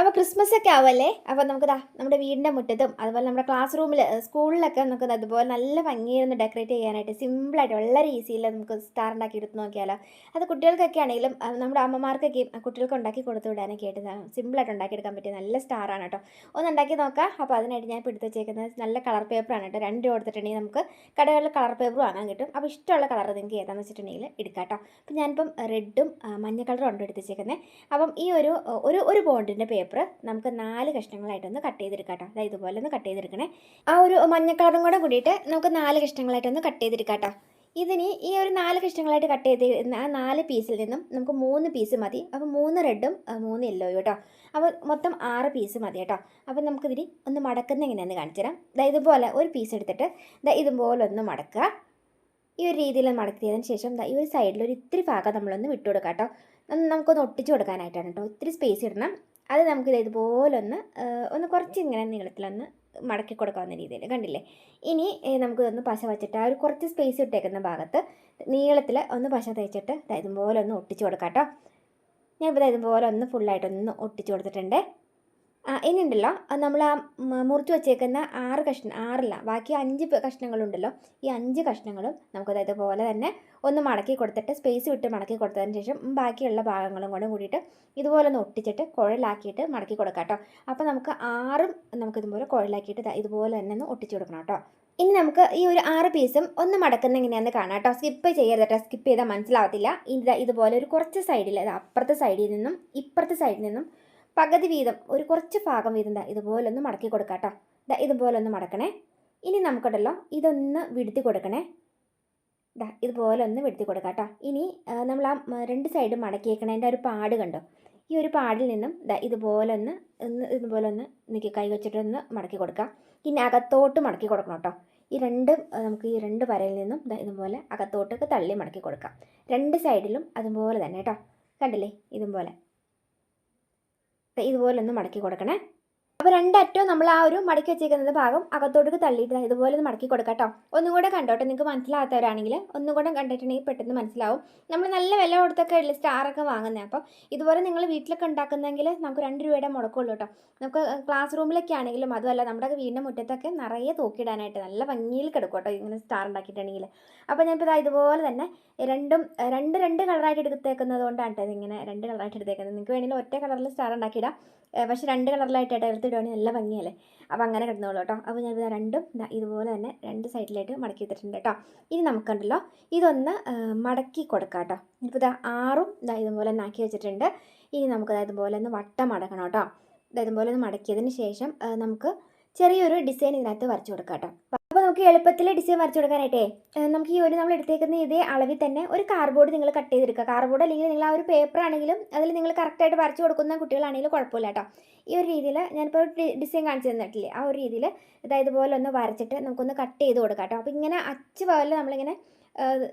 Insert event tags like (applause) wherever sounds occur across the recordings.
അപ്പോൾ ക്രിസ്മസ് ഒക്കെ ആവല്ലേ? അപ്പോൾ നമുക്ക് ദാ നമ്മുടെ വീടിന്റെ മുറ്റത്തും അതുപോലെ നമ്മുടെ ക്ലാസ് റൂമിൽ സ്കൂളിലൊക്കെ നമുക്ക് അതുപോലെ നല്ല ഭംഗിയായിരുന്നു ഡെക്കറേറ്റ് ചെയ്യാനായിട്ട്. സിമ്പിളായിട്ട് വളരെ ഈസിയിൽ നമുക്ക് സ്റ്റാർ ഉണ്ടാക്കി എടുത്ത് നോക്കിയാലോ. അത് കുട്ടികൾക്കൊക്കെ ആണെങ്കിലും നമ്മുടെ അമ്മമാർക്കൊക്കെ കുട്ടികൾക്ക് ഉണ്ടാക്കി കൊടുത്തു വിടാനൊക്കെ ആയിട്ട് സിമ്പിളായിട്ട് ഉണ്ടാക്കിയെടുക്കാൻ പറ്റിയ നല്ല സ്റ്റാറാണ് കേട്ടോ. ഒന്ന് ഉണ്ടാക്കി നോക്കാം. അപ്പോൾ അതിനായിട്ട് ഞാൻ ഇപ്പോൾ വെച്ചേക്കുന്നത് നല്ല കളർ പേപ്പറാണ് കേട്ടോ. രണ്ട് കൊടുത്തിട്ടുണ്ടെങ്കിൽ നമുക്ക് കടകളിൽ കളർ പേപ്പർ വാങ്ങാൻ കിട്ടും. അപ്പോൾ ഇഷ്ടമുള്ള കളർ നിങ്ങൾക്ക് ഏതാണെന്ന് വെച്ചിട്ടുണ്ടെങ്കിൽ എടുക്കാം കേട്ടോ. അപ്പോൾ ഞാനിപ്പം റെഡും മഞ്ഞ കളറും ഉണ്ട് എടുത്ത് വെച്ചേക്കുന്നത് അപ്പം ഈ ഒരു ഒരു ബോണ്ടിന്റെ പേപ്പർ നമുക്ക് നാല് കഷ്ണങ്ങളായിട്ടൊന്ന് കട്ട് ചെയ്തെടുക്കാം അതായത് ഇതുപോലെ ഒന്ന് കട്ട് ചെയ്തെടുക്കണേ. ആ ഒരു മഞ്ഞ കളറും കൂടെ കൂടിയിട്ട് നമുക്ക് നാല് കഷ്ണങ്ങളായിട്ടൊന്ന് കട്ട് ചെയ്തെടുക്കാം കേട്ടോ ഇതിന് ഈ ഒരു നാല് കഷ്ണങ്ങളായിട്ട് കട്ട് ചെയ്ത് ആ നാല് പീസിൽ നിന്നും നമുക്ക് മൂന്ന് പീസ് മതി. അപ്പോൾ മൂന്ന് റെഡും മൂന്ന് യെല്ലോയും കേട്ടോ അപ്പോൾ മൊത്തം ആറ് പീസ് മതി കേട്ടോ. അപ്പോൾ നമുക്കിതിന് ഒന്ന് മടക്കുന്ന എങ്ങനെയാണെന്ന് കാണിച്ചു തരാം. ഇതുപോലെ ഒരു പീസ് എടുത്തിട്ട് ഇതാ ഇതുപോലെ ഒന്ന് മടക്കുക. ഈ ഒരു രീതിയിൽ മടക്കിയതിന് ശേഷം ഈ ഒരു സൈഡിൽ ഒരു ഇത്തിരി ഭാഗം നമ്മളൊന്ന് വിട്ടു കൊടുക്കാം കേട്ടോ നമുക്കൊന്ന് ഒട്ടിച്ചു കൊടുക്കാനായിട്ടാണ് കേട്ടോ ഇത്തിരി സ്പേസ് ഇടണം. അത് നമുക്ക് ഇത് ഇതുപോലെ ഒന്ന് ഒന്ന് കുറച്ച് ഇങ്ങനെ നീളത്തിലൊന്ന് മടക്കി കൊടുക്കാവുന്ന രീതിയിൽ. കണ്ടില്ലേ? ഇനി നമുക്ക് ഒന്ന് പശ വെച്ചിട്ട് ആ ഒരു കുറച്ച് സ്പേസ് ഇട്ടേക്കുന്ന ഭാഗത്ത് നീളത്തിൽ ഒന്ന് പശ തേച്ചിട്ട് ഇതുപോലെ ഒന്ന് ഒട്ടിച്ചു കൊടുക്കാം കേട്ടോ ഞാനിപ്പോൾ ഇതുപോലെ ഒന്ന് ഫുള്ളായിട്ടൊന്ന് ഒട്ടിച്ചു കൊടുത്തിട്ടുണ്ട്. ഇനി ഉണ്ടല്ലോ നമ്മൾ ആ മുറിച്ച് വെച്ചേക്കുന്ന ആറ് കഷ്ണം ആറില്ല ബാക്കി അഞ്ച് കഷ്ണങ്ങളുണ്ടല്ലോ. ഈ അഞ്ച് കഷ്ണങ്ങളും നമുക്കത് ഇതുപോലെ തന്നെ ഒന്ന് മടക്കി കൊടുത്തിട്ട് സ്പേസ് വിട്ട് മടക്കി കൊടുത്തതിന് ശേഷം ബാക്കിയുള്ള ഭാഗങ്ങളും കൂടെ കൂടിയിട്ട് ഇതുപോലെ ഒന്ന് ഒട്ടിച്ചിട്ട് കുഴലാക്കിയിട്ട് മടക്കി കൊടുക്കാം കേട്ടോ. അപ്പോൾ നമുക്ക് ആറും നമുക്ക് ഇതുപോലെ കുഴലാക്കിയിട്ട് ഇതുപോലെ തന്നെ ഒന്ന് ഒട്ടിച്ച് കൊടുക്കണം കേട്ടോ. ഇനി നമുക്ക് ഈ ഒരു ആറ് പീസും ഒന്ന് മടക്കുന്ന എങ്ങനെയാണെന്ന് കാണാം കേട്ടോ. സ്കിപ്പ് ചെയ്യരുത് കേട്ടോ. സ്കിപ്പ് ചെയ്താൽ മനസ്സിലാവത്തില്ല. ഇത് ഇതുപോലെ ഒരു കുറച്ച് സൈഡിൽ അപ്പുറത്തെ സൈഡിൽ നിന്നും ഇപ്പുറത്തെ സൈഡിൽ നിന്നും പകുതി വീതം ഒരു കുറച്ച് ഭാഗം വീതം ഇതാ ഇതുപോലൊന്ന് മടക്കി കൊടുക്കാം കേട്ടോ ദാ ഇതുപോലെ ഒന്ന് മടക്കണേ. ഇനി നമുക്കുണ്ടല്ലോ ഇതൊന്ന് വിടുത്തി കൊടുക്കണേ. ഇതാ ഇതുപോലെ ഒന്ന് വിടുത്തി കൊടുക്കാം കേട്ടോ ഇനി നമ്മൾ ആ രണ്ട് സൈഡും മടക്കിയേക്കണതിന്റെ ഒരു പാട് കണ്ടോ? ഈ ഒരു പാടിൽ നിന്നും ഇതാ ഇതുപോലെ ഒന്ന് ഒന്ന് ഇതുപോലെ ഒന്ന് നിൽക്കി കൈ വെച്ചിട്ട് ഒന്ന് മടക്കി കൊടുക്കാം. ഇനി അകത്തോട്ട് മടക്കി കൊടുക്കണം കേട്ടോ ഈ രണ്ട് നമുക്ക് ഈ രണ്ട് വരയിൽ നിന്നും ഇതാ ഇതുപോലെ അകത്തോട്ടൊക്കെ തള്ളി മടക്കി കൊടുക്കാം. രണ്ട് സൈഡിലും അതുപോലെ തന്നെ കേട്ടോ കണ്ടില്ലേ? ഇതുപോലെ. ഇതുപോലൊന്ന് മടക്കി കൊടുക്കണേ. അപ്പോൾ രണ്ടറ്റവും നമ്മൾ ആ ഒരു മടക്കി വെച്ചേക്കുന്നത് ഭാഗം അകത്തോട്ട് തള്ളിയിട്ട് ഇതുപോലെ മടക്കി കൊടുക്കാം ഒന്നും കൂടെ കണ്ടോട്ടെ? നിങ്ങൾക്ക് മനസ്സിലാകാത്തവരാണെങ്കിൽ ഒന്നും കൂടെ കണ്ടിട്ടുണ്ടെങ്കിൽ പെട്ടെന്ന് മനസ്സിലാവും. നമ്മൾ നല്ല വില കൊടുത്തൊക്കെ ഉള്ള സ്റ്റാറൊക്കെ വാങ്ങുന്നത് അപ്പം ഇതുപോലെ നിങ്ങൾ വീട്ടിലൊക്കെ ഉണ്ടാക്കുന്നെങ്കിൽ നമുക്ക് രണ്ട് രൂപയുടെ മുടക്കമുള്ളൂ കേട്ടോ. നമുക്ക് ക്ലാസ് റൂമിലൊക്കെ ആണെങ്കിലും അതുമല്ല നമ്മുടെ വീടിന്റെ മുറ്റത്തൊക്കെ നിറയെ തൂക്കിയിടാനായിട്ട് നല്ല ഭംഗിയിൽ കിടക്കും കേട്ടോ ഇങ്ങനെ സ്റ്റാർ ഉണ്ടാക്കിയിട്ടുണ്ടെങ്കിൽ അപ്പോൾ ഞാനിപ്പോൾ ഇതാ ഇതുപോലെ തന്നെ രണ്ടും രണ്ട് രണ്ട് കളറായിട്ട് എടുത്തേക്കുന്നത് കൊണ്ടാണ് കേട്ടോ ഇതിങ്ങനെ രണ്ട് കളറായിട്ട് എടുത്തേക്കുന്നത്. നിങ്ങൾക്ക് വേണമെങ്കിൽ ഒറ്റ കളറിൽ സ്റ്റാർ ഉണ്ടാക്കിയിടാം. പക്ഷേ രണ്ട് കളറിലായിട്ടായിട്ട് എടുത്തിടുവാണെങ്കിൽ നല്ല ഭംഗിയല്ലേ? അപ്പോൾ അങ്ങനെ കിടന്നോളൂ കേട്ടോ. അപ്പോൾ ഞാൻ രണ്ടും ഇതുപോലെ തന്നെ രണ്ട് സൈഡിലായിട്ട് മടക്കി എടുത്തിട്ടുണ്ട് കേട്ടോ. ഇനി നമുക്കുണ്ടല്ലോ ഇതൊന്ന് മടക്കി കൊടുക്കാം കേട്ടോ. ഇപ്പോൾ ഇതാ ആറും ഇതാ ഇതുപോലെ തന്നെ ആക്കി വെച്ചിട്ടുണ്ട്. ഇനി നമുക്ക് ഇതുപോലെ ഒന്ന് വട്ടം മടക്കണം കേട്ടോ. ഇതുപോലെ ഒന്ന് മടക്കിയതിന് ശേഷം നമുക്ക് ചെറിയൊരു ഡിസൈൻ ഇതിനകത്ത് വരച്ചു കൊടുക്കാം കേട്ടോ. നമുക്ക് എളുപ്പത്തിൽ ഡിസൈൻ വരച്ചു കൊടുക്കാനായിട്ടേ നമുക്ക് ഈ ഒരു നമ്മൾ എടുത്തേക്കുന്ന ഇതേ അളവിൽ തന്നെ ഒരു കാർഡ്ബോർഡ് നിങ്ങൾ കട്ട് ചെയ്തെടുക്കുക. കാർഡ്ബോർഡ് അല്ലെങ്കിൽ നിങ്ങൾ ആ ഒരു പേപ്പർ ആണെങ്കിലും അതിൽ നിങ്ങൾ കറക്റ്റായിട്ട് വരച്ചു കൊടുക്കുന്ന കുട്ടികളാണെങ്കിലും കുഴപ്പമില്ല കേട്ടോ. ഈ ഒരു രീതിയിൽ ഞാനിപ്പോൾ ഡിസൈൻ കാണിച്ചു തന്നിട്ടില്ലേ? ആ ഒരു രീതിയിൽ ഇതായതുപോലെ ഒന്ന് വരച്ചിട്ട് നമുക്കൊന്ന് കട്ട് ചെയ്ത് കൊടുക്കാം കേട്ടോ. അപ്പോൾ ഇങ്ങനെ അച്ച് പോലെ നമ്മളിങ്ങനെ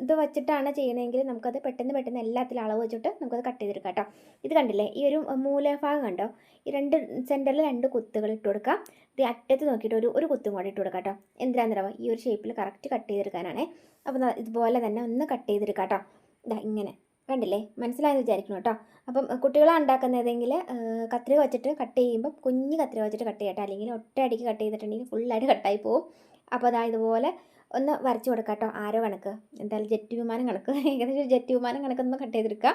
ഇത് വെച്ചിട്ടാണ് ചെയ്യുന്നതെങ്കിൽ നമുക്കത് പെട്ടെന്ന് പെട്ടെന്ന് എല്ലാത്തിലും അളവ് വെച്ചിട്ട് നമുക്കത് കട്ട് ചെയ്തെടുക്കാം കേട്ടോ. ഇത് കണ്ടില്ലേ? ഈ ഒരു മൂലഭാഗം കണ്ടോ? ഈ രണ്ട് സെന്ററിൽ രണ്ട് കുത്തുകൾ ഇട്ട് കൊടുക്കാം. ഇത് അറ്റത്ത് നോക്കിയിട്ട് ഒരു ഒരു കുത്തും കൂടി ഇട്ട് കൊടുക്കാം കേട്ടോ. എന്തിനാണെന്നറിയാമോ ഈ ഒരു ഷേപ്പിൽ കറക്റ്റ് കട്ട് ചെയ്തെടുക്കാനാണേ. അപ്പോൾ ഇതുപോലെ തന്നെ ഒന്ന് കട്ട് ചെയ്തെടുക്കാം കേട്ടോ. ഇതാ ഇങ്ങനെ. കണ്ടില്ലേ? മനസ്സിലായെന്ന് വിചാരിക്കണം കേട്ടോ. അപ്പം കുട്ടികളെ ഉണ്ടാക്കുന്നതെങ്കിൽ കത്രിക വെച്ചിട്ട് കട്ട് ചെയ്യുമ്പോൾ കുഞ്ഞ് കത്രിക വെച്ചിട്ട് കട്ട്. ചെയ്യട്ടെ അല്ലെങ്കിൽ ഒറ്റയടിക്ക് കട്ട് ചെയ്തിട്ടുണ്ടെങ്കിൽ ഫുള്ളായിട്ട് കട്ടായി പോകും അപ്പോൾ അതാ ഇതുപോലെ ഒന്ന് വരച്ചു കൊടുക്കാം കേട്ടോ ആരോ കണക്ക്. എന്തായാലും ജെറ്റ് വിമാനം കണക്ക്. (laughs) ഏകദേശം ജെറ്റ് വിമാനം കണക്കൊന്ന് കട്ട് ചെയ്തെടുക്കുക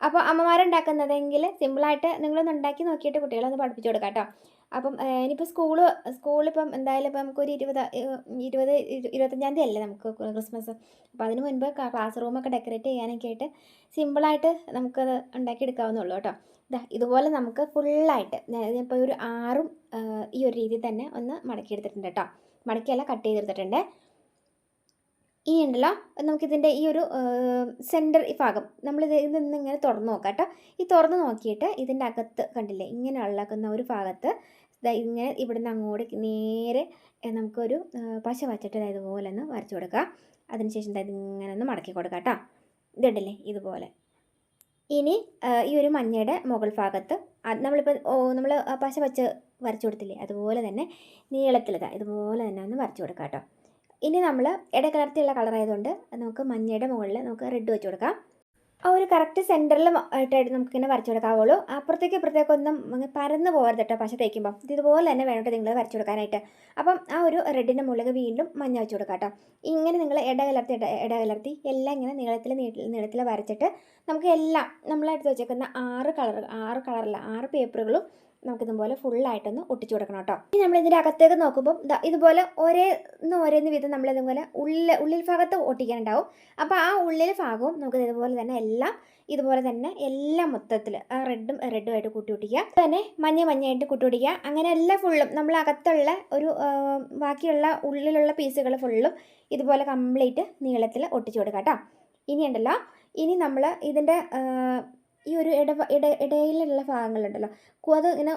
അപ്പോൾ അമ്മമാരുണ്ടാക്കുന്നതെങ്കിൽ സിമ്പിളായിട്ട് നിങ്ങളൊന്ന് ഉണ്ടാക്കി നോക്കിയിട്ട് കുട്ടികളൊന്ന് പഠിപ്പിച്ചു കൊടുക്കാം കേട്ടോ. അപ്പം ഇനിയിപ്പോൾ സ്കൂൾ സ്കൂളിപ്പം എന്തായാലും ഇപ്പം നമുക്കൊരു ഇരുപത് ഇരുപത് ഇരു- ഇരുപത്തഞ്ചാം തീയതി അല്ലേ നമുക്ക് ക്രിസ്മസ് അപ്പോൾ അതിന് മുൻപ് ക്ലാസ് റൂമൊക്കെ ഡെക്കറേറ്റ് ചെയ്യാനൊക്കെ ആയിട്ട് സിമ്പിളായിട്ട് നമുക്കത് ഉണ്ടാക്കിയെടുക്കാവുന്നുള്ളൂ കേട്ടോ. ഇതാ ഇതുപോലെ നമുക്ക് ഫുള്ളായിട്ട് ഇപ്പോൾ ഒരു ആറും ഈ ഒരു രീതിയിൽ തന്നെ ഒന്ന് മടക്കിയെടുത്തിട്ടുണ്ട് കേട്ടോ. മടക്കിയല്ല കട്ട് ചെയ്തെടുത്തിട്ടുണ്ട്. ഈ ഉണ്ടല്ലോ നമുക്കിതിന്റെ ഈ ഒരു സെന്റർ ഈ ഭാഗം നമ്മളിത് നിന്ന് ഇങ്ങനെ തുറന്ന് നോക്കാം കേട്ടോ. ഈ തുറന്ന് നോക്കിയിട്ട് ഇതിന്റെ അകത്ത് കണ്ടില്ലേ ഇങ്ങനെ ഉള്ളക്കുന്ന ഒരു ഭാഗത്ത് ഇങ്ങനെ ഇവിടുന്ന് അങ്ങോട്ട് നേരെ നമുക്കൊരു പശ വച്ചിട്ട് ഇതുപോലെ ഒന്ന് വരച്ചു കൊടുക്കാം അതിനുശേഷം ഇങ്ങനെ ഒന്ന് മടക്കി കൊടുക്കാം കേട്ടോ. ഇതുണ്ടല്ലേ ഇതുപോലെ. ഇനി ഈ ഒരു മഞ്ഞയുടെ മുകൾ ഭാഗത്ത് നമ്മളിപ്പോൾ നമ്മൾ പശ വച്ച് വരച്ചു കൊടുത്തില്ലേ അതുപോലെ തന്നെ നീളത്തിലതാണ് ഇതുപോലെ തന്നെ ഒന്ന് വരച്ചു കൊടുക്കാം കേട്ടോ. ഇനി നമ്മൾ ഇടകലർത്തിയുള്ള കളറായതുകൊണ്ട് നമുക്ക് മഞ്ഞയുടെ മുകളിൽ നമുക്ക് റെഡ് വെച്ച് കൊടുക്കാം. ആ ഒരു കറക്റ്റ് സെന്ററിൽ ആയിട്ടായിട്ട് നമുക്കിങ്ങനെ വരച്ചു കൊടുക്കാവുള്ളൂ. അപ്പുറത്തേക്ക് ഇപ്പുറത്തേക്ക് ഒന്നും പരന്ന് പോകരുത് കേട്ടോ പശ തേക്കുമ്പോൾ ഇത് ഇതുപോലെ തന്നെ വേണം നിങ്ങൾ വരച്ചു കൊടുക്കാനായിട്ട്. അപ്പം ആ ഒരു റെഡിന്റെ മുകളിൽ വീണ്ടും മഞ്ഞ വെച്ച് കൊടുക്കാം കേട്ടോ. ഇങ്ങനെ നിങ്ങൾ ഇടകലർത്തി ഇട ഇടകലർത്തി എല്ലാം ഇങ്ങനെ നീളത്തിൽ നീളത്തിൽ വരച്ചിട്ട് നമുക്ക് എല്ലാം നമ്മളെടുത്ത് വെച്ചേക്കുന്ന ആറ് കളർ ആറ് കളറില്ല ആറ് പേപ്പറുകളും നമുക്കിതുപോലെ ഫുള്ളായിട്ടൊന്ന് ഒട്ടിച്ചു കൊടുക്കണം കേട്ടോ. ഇനി നമ്മൾ ഇതിന്റെ അകത്തേക്ക് നോക്കുമ്പോൾ ഇതുപോലെ ഒരേ ഒരേന്ന് ഒരേന്ന് വിധം നമ്മൾ ഇതുപോലെ ഉള്ളിൽ ഉള്ളിൽ ഭാഗത്ത് ഒട്ടിക്കാനുണ്ടാവും. അപ്പോൾ ആ ഉള്ളിൽ ഭാഗവും നമുക്ക് ഇതുപോലെ തന്നെ എല്ലാം ഇതുപോലെ തന്നെ എല്ലാം മൊത്തത്തിൽ റെഡും റെഡും ആയിട്ട് കൂട്ടി ഒട്ടിക്കുക. തന്നെ മഞ്ഞ മഞ്ഞയായിട്ട് കൂട്ടി ഒട്ടിക്കുക. അങ്ങനെ എല്ലാം ഫുള്ളും നമ്മൾ അകത്തുള്ള ഒരു ബാക്കിയുള്ള ഉള്ളിലുള്ള പീസുകൾ ഫുള്ളും ഇതുപോലെ കംപ്ലീറ്റ് നീളത്തിൽ ഒട്ടിച്ചു കൊടുക്കുക കേട്ടോ. ഇനിയുണ്ടല്ലോ ഇനി നമ്മൾ ഇതിന്റെ ഈ ഒരു ഇട ഇട ഇടയിലുള്ള ഭാഗങ്ങളുണ്ടല്ലോ. അത് ഇങ്ങനെ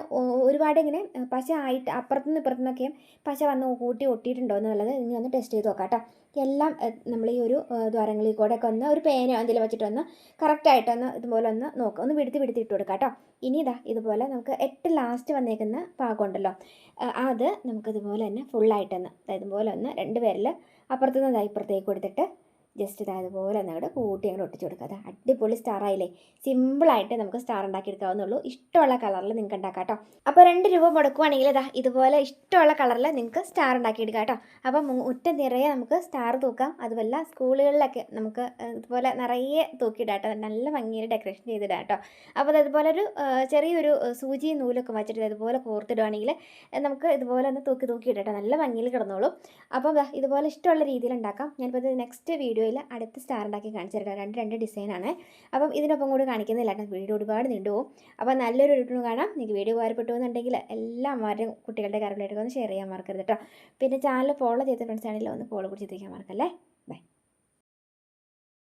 ഒരുപാട് ഇങ്ങനെ പശ ആയിട്ട് അപ്പുറത്തുനിന്ന് ഇപ്പുറത്തുനിന്നൊക്കെ പശ വന്ന് കൂട്ടി ഒട്ടിയിട്ടുണ്ടോ എന്നുള്ളത് ഇനി ഒന്ന് ടെസ്റ്റ് ചെയ്ത് നോക്കാം കേട്ടോ. എല്ലാം നമ്മൾ ഈ ഒരു ദ്വാരങ്ങളിൽ കൂടെ ഒക്കെ ഒന്ന് ഒരു പേനോ എന്തെങ്കിലും വെച്ചിട്ട് ഒന്ന് കറക്റ്റായിട്ട് ഒന്ന് ഇതുപോലെ ഒന്ന് നോക്കുക ഒന്ന് വിടുത്തി വിടുത്തി ഇട്ട് കൊടുക്കാം കേട്ടോ. ഇനി ഇതാ ഇതുപോലെ നമുക്ക് എട്ട് ലാസ്റ്റ് വന്നേക്കുന്ന ഭാഗം ഉണ്ടല്ലോ അത് നമുക്കിതുപോലെ തന്നെ ഫുള്ളായിട്ടൊന്ന് അതായത് ഇതുപോലെ ഒന്ന് രണ്ട് പേരിൽ അപ്പുറത്തുനിന്ന് ഇപ്പുറത്തേക്ക് കൊടുത്തിട്ട് ജസ്റ്റ് ഇത് അതുപോലെ അങ്ങോട്ട് കൂട്ടി അങ്ങോട്ട് ഒട്ടിച്ച് കൊടുക്കുക അത് അടിപൊളി സ്റ്റാർ ആയില്ലേ? സിമ്പിളായിട്ട് നമുക്ക് സ്റ്റാർ ഉണ്ടാക്കി എടുക്കാവുന്നുള്ളൂ ഇഷ്ടമുള്ള കളറിൽ നിങ്ങൾക്ക് ഉണ്ടാക്കാം കേട്ടോ അപ്പോൾ രണ്ട് രൂപ മുടക്കുവാണെങ്കിൽ ഇതാ ഇതുപോലെ ഇഷ്ടമുള്ള കളറിൽ നിങ്ങൾക്ക് സ്റ്റാർ ഉണ്ടാക്കി എടുക്കാം കേട്ടോ. അപ്പം മുറ്റം നിറയെ നമുക്ക് സ്റ്റാർ തൂക്കാം. അതുമല്ല സ്കൂളുകളിലൊക്കെ നമുക്ക് ഇതുപോലെ നിറയെ തൂക്കിയിടാം നല്ല ഭംഗിയിൽ ഡെക്കറേഷൻ ചെയ്തിടാം കേട്ടോ. അപ്പോൾ അതുപോലെ ഒരു ചെറിയൊരു സൂചി നൂലൊക്കെ വച്ചിട്ട് ഇതുപോലെ കോർത്തിടുവാണെങ്കിൽ നമുക്ക് ഇതുപോലെ ഒന്ന് തൂക്കി തൂക്കി കേട്ടോ. നല്ല ഭംഗിയിൽ കിടന്നോളും. അപ്പോൾ ഇതുപോലെ ഇഷ്ടമുള്ള രീതിയിൽ ഉണ്ടാക്കാം. ഞാനിപ്പോൾ ഇത് നെക്സ്റ്റ് വീഡിയോയിൽ അടുത്ത സ്റ്റാർ ഉണ്ടാക്കി കാണിച്ചു തരാം. രണ്ട് രണ്ട് ഡിസൈനാണ് അപ്പം ഇതിനൊപ്പം കൂടി കാണിക്കുന്നില്ല വീഡിയോ ഒരുപാട് നീണ്ടുപോകും അപ്പോൾ നല്ലൊരു വീഡിയോ കാണാം. നിങ്ങൾക്ക് വീഡിയോ ഉപകാരപ്പെട്ടു എന്നുണ്ടെങ്കിൽ എല്ലാവരും കുട്ടികളുടെ കാര്യങ്ങളായിട്ട് ഒന്ന് ഷെയർ ചെയ്യാൻ മറക്കരുത് കേട്ടോ. പിന്നെ ചാനൽ ഫോളോ ചെയ്ത ഫ്രണ്ട്സ് ആണെങ്കിൽ ഒന്ന് ഫോളോ കൂടി ചെയ്തേക്കാൻ മറക്കല്ലേ?